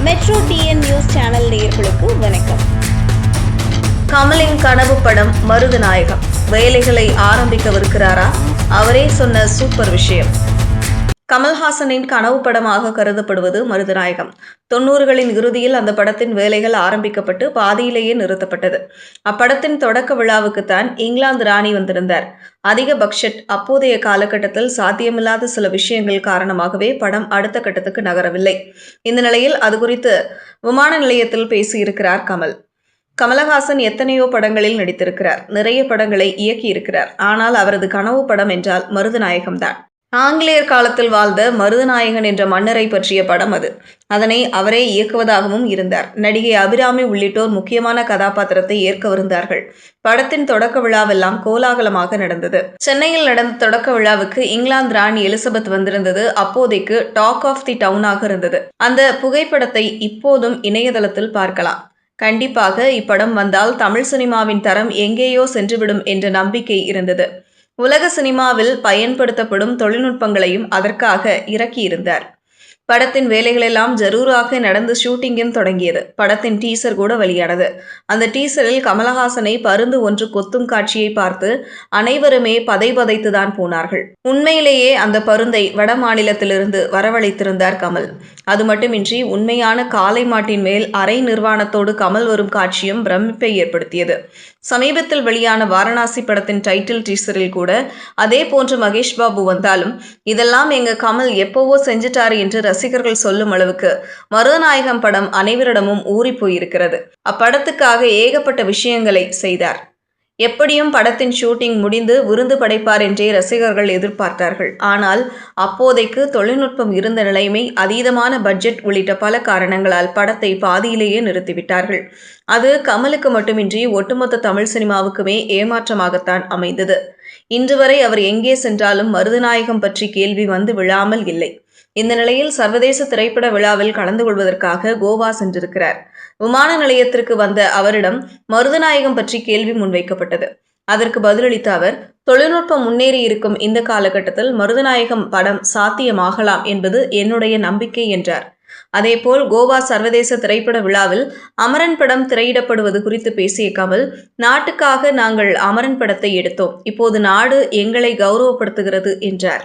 Metro TN news channel நேயர்களுக்கு வணக்கம். கமலின் கனவு படம் மருதநாயகம். வேலைகளை ஆரம்பிக்கவிருக்கிறாரா? அவரே சொன்ன சூப்பர் விஷயம். கமல்ஹாசனின் கனவு படமாக கருதப்படுவது மருதநாயகம். தொண்ணூறுகளின் இறுதியில் அந்த படத்தின் வேலைகள் ஆரம்பிக்கப்பட்டு பாதியிலேயே நிறுத்தப்பட்டது. அப்படத்தின் தொடக்க விழாவுக்குத்தான் இங்கிலாந்து ராணி வந்திருந்தார். அதிக பட்ஜெட் அப்போதைய காலகட்டத்தில் சாத்தியமில்லாத சில விஷயங்கள் காரணமாகவே படம் அடுத்த கட்டத்துக்கு நகரவில்லை. இந்த நிலையில் அது குறித்து விமான நிலையத்தில் பேசியிருக்கிறார் கமல். கமலஹாசன் எத்தனையோ படங்களில் நடித்திருக்கிறார். நிறைய படங்களை இயக்கியிருக்கிறார். ஆனால் அவரது கனவு படம் என்றால் மருதநாயகம் தான் ஆங்கிலேயர் காலத்தில் வாழ்ந்த மருதநாயகன் என்ற மன்னரை பற்றிய படம் அது. அதனை அவரே இயக்குவதாகவும் இருந்தார். நடிகை அபிராமி உள்ளிட்டோர் முக்கியமான கதாபாத்திரத்தை ஏற்கவிருந்தார்கள் படத்தின் தொடக்க விழாவெல்லாம் கோலாகலமாக நடந்தது. சென்னையில் நடந்த தொடக்க விழாவுக்கு இங்கிலாந்து ராணி எலிசபெத் வந்திருந்தது. அப்போதைக்கு டாக் ஆஃப் தி டவுனாக இருந்தது. அந்த புகைப்படத்தை இப்போதும் இணையதளத்தில் பார்க்கலாம். கண்டிப்பாக இப்படம் வந்தால் தமிழ் சினிமாவின் தரம் எங்கேயோ சென்றுவிடும் என்ற நம்பிக்கை இருந்தது. உலக சினிமாவில் பயன்படுத்தப்படும் தொழில்நுட்பங்களையும் அதற்காக இறக்கியிருந்தார். படத்தின் வேலைகளெல்லாம் ஜரூராக நடந்து ஷூட்டிங்கும் தொடங்கியது. படத்தின் டீசர் கூட வெளியானது. அந்த டீசரில் கமலஹாசனை பருந்து ஒன்று கொத்தும் காட்சியை பார்த்து அனைவருமே பதை பதைத்துதான் போனார்கள். உண்மையிலேயே அந்த பருந்தை வட மாநிலத்திலிருந்து வரவழைத்திருந்தார் கமல். அது மட்டுமின்றி உண்மையான காளை மாட்டின் மேல் அரை நிர்வாணத்தோடு கமல் வரும் காட்சியும் பிரமிப்பை ஏற்படுத்தியது. சமீபத்தில் வெளியான வாரணாசி படத்தின் டைட்டில் டீசரில் கூட அதே போன்று மகேஷ் பாபு வந்தாலும் இதெல்லாம் எங்க கமல் எப்போவோ செஞ்சிட்டாரு என்று ரசிகர்கள் சொல்லும் அளவுக்கு மருதநாயகம் படம் அனைவரிடமும் ஊறி போயிருக்கிறது. அப்படத்துக்காக ஏகப்பட்ட விஷயங்களை செய்தார். எப்படியும் படத்தின் ஷூட்டிங் முடிந்து விருந்து படைப்பார் என்றே ரசிகர்கள் எதிர்பார்த்தார்கள். ஆனால் அப்போதைக்கு தொழில்நுட்பம் இருந்த நிலைமை அதீதமான பட்ஜெட் உள்ளிட்ட பல காரணங்களால் படத்தை பாதியிலேயே நிறுத்திவிட்டார்கள். அது கமலுக்கு மட்டுமின்றி ஒட்டுமொத்த தமிழ் சினிமாவுக்குமே ஏமாற்றமாகத்தான் அமைந்தது. இன்று வரை அவர் எங்கே சென்றாலும் மருதநாயகம் பற்றி கேள்வி வந்து விழாமல் இல்லை. இந்த நிலையில் சர்வதேச திரைப்பட விழாவில் கலந்து கொள்வதற்காக கோவா சென்றிருக்கிறார். விமான நிலையத்திற்கு வந்த அவரிடம் மருதநாயகம் பற்றி கேள்வி முன்வைக்கப்பட்டது. அதற்கு பதிலளித்த அவர் தொழில்நுட்பம் முன்னேறி இருக்கும் இந்த காலகட்டத்தில் மருதநாயகம் படம் சாத்தியமாகலாம் என்பது என்னுடைய நம்பிக்கை என்றார். அதேபோல் கோவா சர்வதேச திரைப்பட விழாவில் அமரன் படம் திரையிடப்படுவது குறித்து பேசிய கமல் நாட்டுக்காக நாங்கள் அமரன் படத்தை எடுத்தோம். இப்போது நாடு எங்களை கௌரவப்படுத்துகிறது என்றார்.